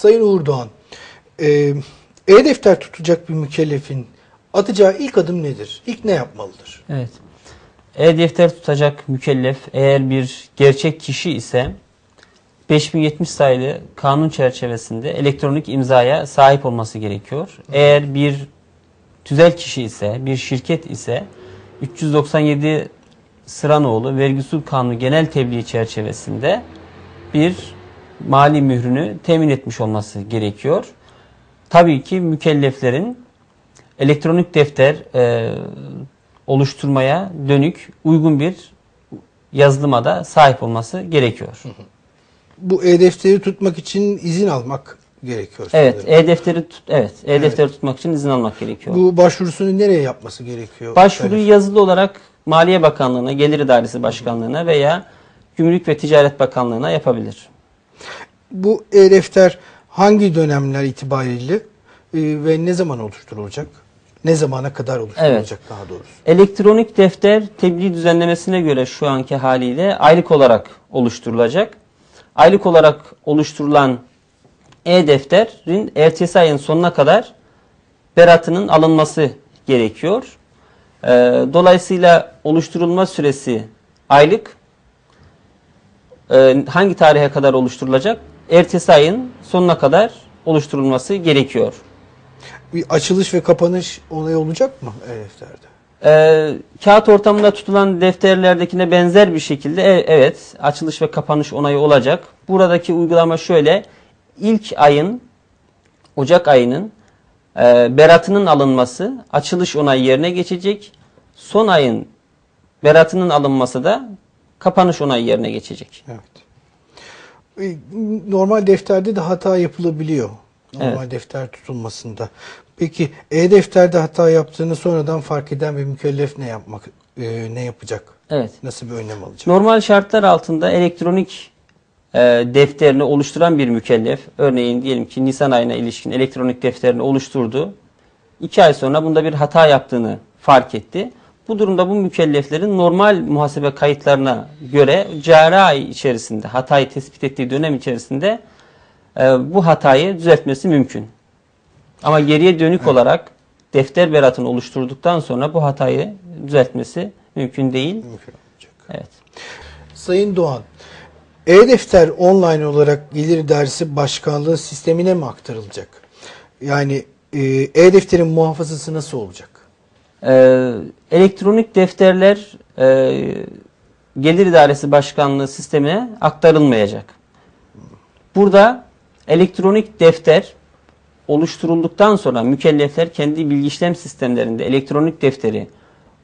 Sayın Uğur Doğan, e, e-defter tutacak bir mükellefin atacağı ilk adım nedir? İlk ne yapmalıdır? Evet. E-defter tutacak mükellef eğer bir gerçek kişi ise 5070 sayılı kanun çerçevesinde elektronik imzaya sahip olması gerekiyor. Eğer bir tüzel kişi ise, bir şirket ise 397 Sıranoğlu Vergi Usul Kanunu genel tebliğ çerçevesinde bir mali mührünü temin etmiş olması gerekiyor. Tabii ki mükelleflerin elektronik defter e, oluşturmaya dönük uygun bir yazılıma da sahip olması gerekiyor. Bu e-defteri tutmak için izin almak gerekiyor. Evet, e-defteri tut evet, e-defteri tutmak için izin almak gerekiyor. Bu başvurusunu nereye yapması gerekiyor? Başvuruyu yazılı olarak Maliye Bakanlığı'na, Gelir İdaresi Başkanlığı'na veya Gümrük ve Ticaret Bakanlığı'na yapabilir. Bu e-defter hangi dönemler itibariyle e, ve ne zaman oluşturulacak? Ne zamana kadar oluşturulacak daha doğrusu? Elektronik defter tebliğ düzenlemesine göre şu anki haliyle aylık olarak oluşturulacak. Aylık olarak oluşturulan e-defterin ertesi ayın sonuna kadar beratının alınması gerekiyor. Ee, dolayısıyla oluşturulma süresi aylık. Ee, hangi tarihe kadar oluşturulacak? Ertesi ayın sonuna kadar oluşturulması gerekiyor. Bir açılış ve kapanış olayı olacak mı e-defterde? Ee, kağıt ortamında tutulan defterlerdekine benzer bir şekilde e- evet açılış ve kapanış onayı olacak. Buradaki uygulama şöyle ilk ayın Ocak ayının e, beratının alınması açılış onayı yerine geçecek. Son ayın beratının alınması da kapanış onayı yerine geçecek. Evet. E, Normal defterde de hata yapılabiliyor. Normal defter tutulmasında. Peki e-defterde hata yaptığını sonradan fark eden bir mükellef ne yapmak e, ne yapacak? Evet. Nasıl bir önlem alacak? Normal şartlar altında elektronik e, defterini oluşturan bir mükellef, örneğin diyelim ki Nisan ayına ilişkin elektronik defterini oluşturdu. İki ay sonra bunda bir hata yaptığını fark etti. Bu durumda bu mükelleflerin normal muhasebe kayıtlarına göre cari ay içerisinde, hatayı tespit ettiği dönem içerisinde e, bu hatayı düzeltmesi mümkün. Ama geriye dönük olarak defter beratını oluşturduktan sonra bu hatayı düzeltmesi mümkün değil. Mümkün olacak. Evet. Sayın Doğan, e-defter online olarak Gelir İdaresi Başkanlığı sistemine mi aktarılacak? Yani e, e-defterin muhafazası nasıl olacak? Ee, elektronik defterler e, Gelir İdaresi Başkanlığı sistemine aktarılmayacak. Burada elektronik defter oluşturulduktan sonra mükellefler kendi bilgi işlem sistemlerinde elektronik defteri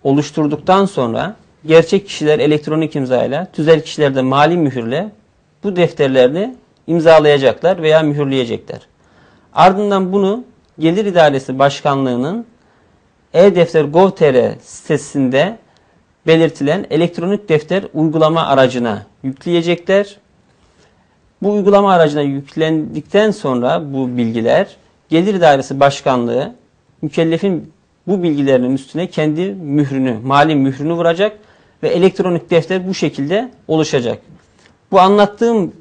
oluşturduktan sonra gerçek kişiler elektronik imzayla, tüzel kişiler de mali mühürle bu defterlerini imzalayacaklar veya mühürleyecekler. Ardından bunu Gelir İdaresi Başkanlığı'nın e-defter sitesinde belirtilen elektronik defter uygulama aracına yükleyecekler. Bu uygulama aracına yüklendikten sonra bu bilgiler Gelir İdaresi Başkanlığı mükellefin bu bilgilerinin üstüne kendi mührünü, mali mührünü vuracak ve elektronik defter bu şekilde oluşacak. Bu anlattığım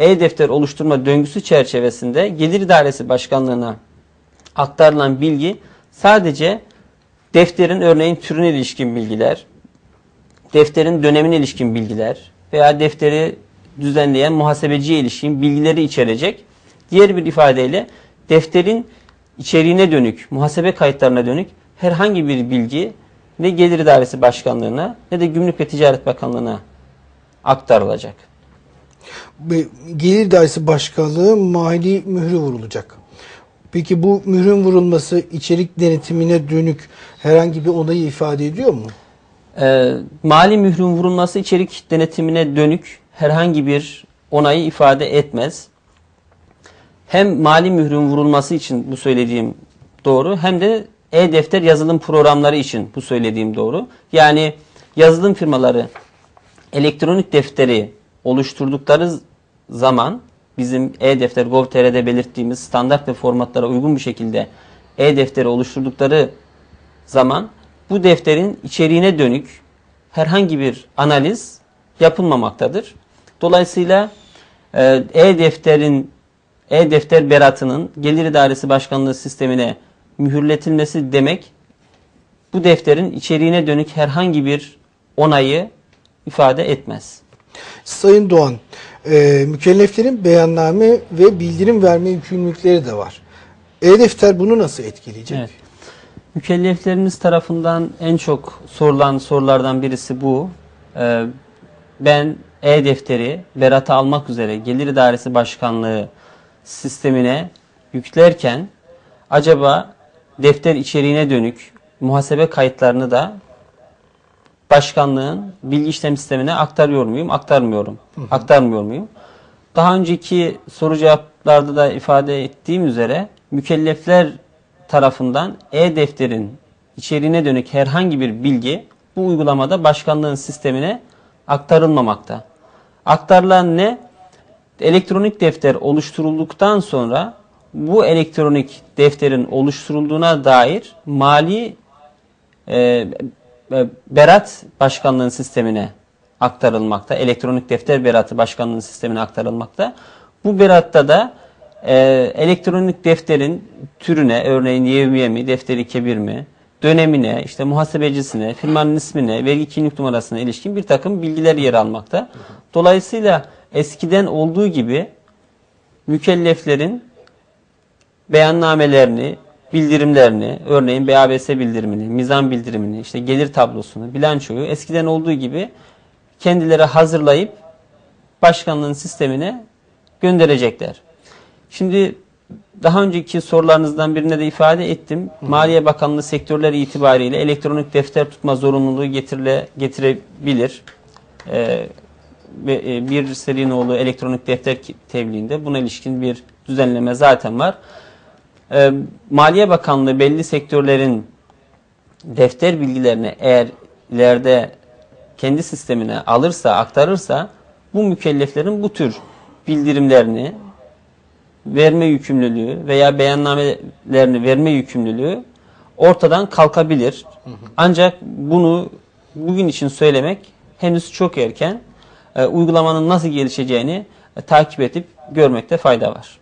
e-defter oluşturma döngüsü çerçevesinde Gelir İdaresi Başkanlığı'na aktarılan bilgi sadece defterin örneğin türüne ilişkin bilgiler, defterin dönemine ilişkin bilgiler veya defteri düzenleyen muhasebeciye ilişkin bilgileri içerecek. Diğer bir ifadeyle defterin içeriğine dönük, muhasebe kayıtlarına dönük herhangi bir bilgi ne Gelir İdaresi Başkanlığı'na ne de Gümrük ve Ticaret Bakanlığı'na aktarılacak. Gelir İdaresi Başkanlığı mali mührü vurulacak. Peki bu mührün vurulması içerik denetimine dönük herhangi bir onayı ifade ediyor mu? Ee, mali mührün vurulması içerik denetimine dönük herhangi bir onayı ifade etmez. Hem mali mührün vurulması için bu söylediğim doğru hem de e-defter yazılım programları için bu söylediğim doğru. Yani yazılım firmaları elektronik defteri oluşturdukları zaman bizim e-defter gov.tr'de belirttiğimiz standart ve formatlara uygun bir şekilde e-defteri oluşturdukları zaman bu defterin içeriğine dönük herhangi bir analiz yapılmamaktadır. Dolayısıyla e, e-defterin e-defter beratının Gelir İdaresi Başkanlığı sistemine mühürletilmesi demek bu defterin içeriğine dönük herhangi bir onayı ifade etmez. Sayın Doğan, e, mükelleflerin beyanname ve bildirim verme yükümlülükleri de var. E-defter bunu nasıl etkileyecek? Evet. Mükelleflerimiz tarafından en çok sorulan sorulardan birisi bu. Ee, ben e-defteri berata almak üzere Gelir İdaresi Başkanlığı sistemine yüklerken acaba defter içeriğine dönük muhasebe kayıtlarını da başkanlığın bilgi işlem sistemine aktarıyor muyum, aktarmıyorum. Aktarmıyor muyum? Daha önceki soru cevaplarda da ifade ettiğim üzere mükellefler tarafından e-defterin içeriğine dönük herhangi bir bilgi bu uygulamada başkanlığın sistemine aktarılmamakta. Aktarılan ne? Elektronik defter oluşturulduktan sonra bu elektronik defterin oluşturulduğuna dair mali e, berat başkanlığın sistemine aktarılmakta. Elektronik defter beratı başkanlığın sistemine aktarılmakta. Bu beratta da e, elektronik defterin türüne örneğin yevmiye mi, defteri kebir mi, dönemine, işte muhasebecisine, firmanın ismine, vergi kimlik numarasına ilişkin bir takım bilgiler yer almakta. Dolayısıyla eskiden olduğu gibi mükelleflerin beyannamelerini, bildirimlerini, örneğin BABS bildirimini, mizan bildirimini, işte gelir tablosunu, bilançoyu eskiden olduğu gibi kendileri hazırlayıp başkanlığın sistemine gönderecekler. Şimdi daha önceki sorularınızdan birine de ifade ettim. Maliye Bakanlığı sektörleri itibariyle elektronik defter tutma zorunluluğu getirile, getirebilir. Ee, e, bir seri nolu elektronik defter tebliğinde buna ilişkin bir düzenleme zaten var. Ee, Maliye Bakanlığı belli sektörlerin defter bilgilerini eğer ileride kendi sistemine alırsa, aktarırsa bu mükelleflerin bu tür bildirimlerini verme yükümlülüğü veya beyannamelerini verme yükümlülüğü ortadan kalkabilir. Ancak bunu bugün için söylemek henüz çok erken. Ee, uygulamanın nasıl gelişeceğini e, takip edip görmekte fayda var.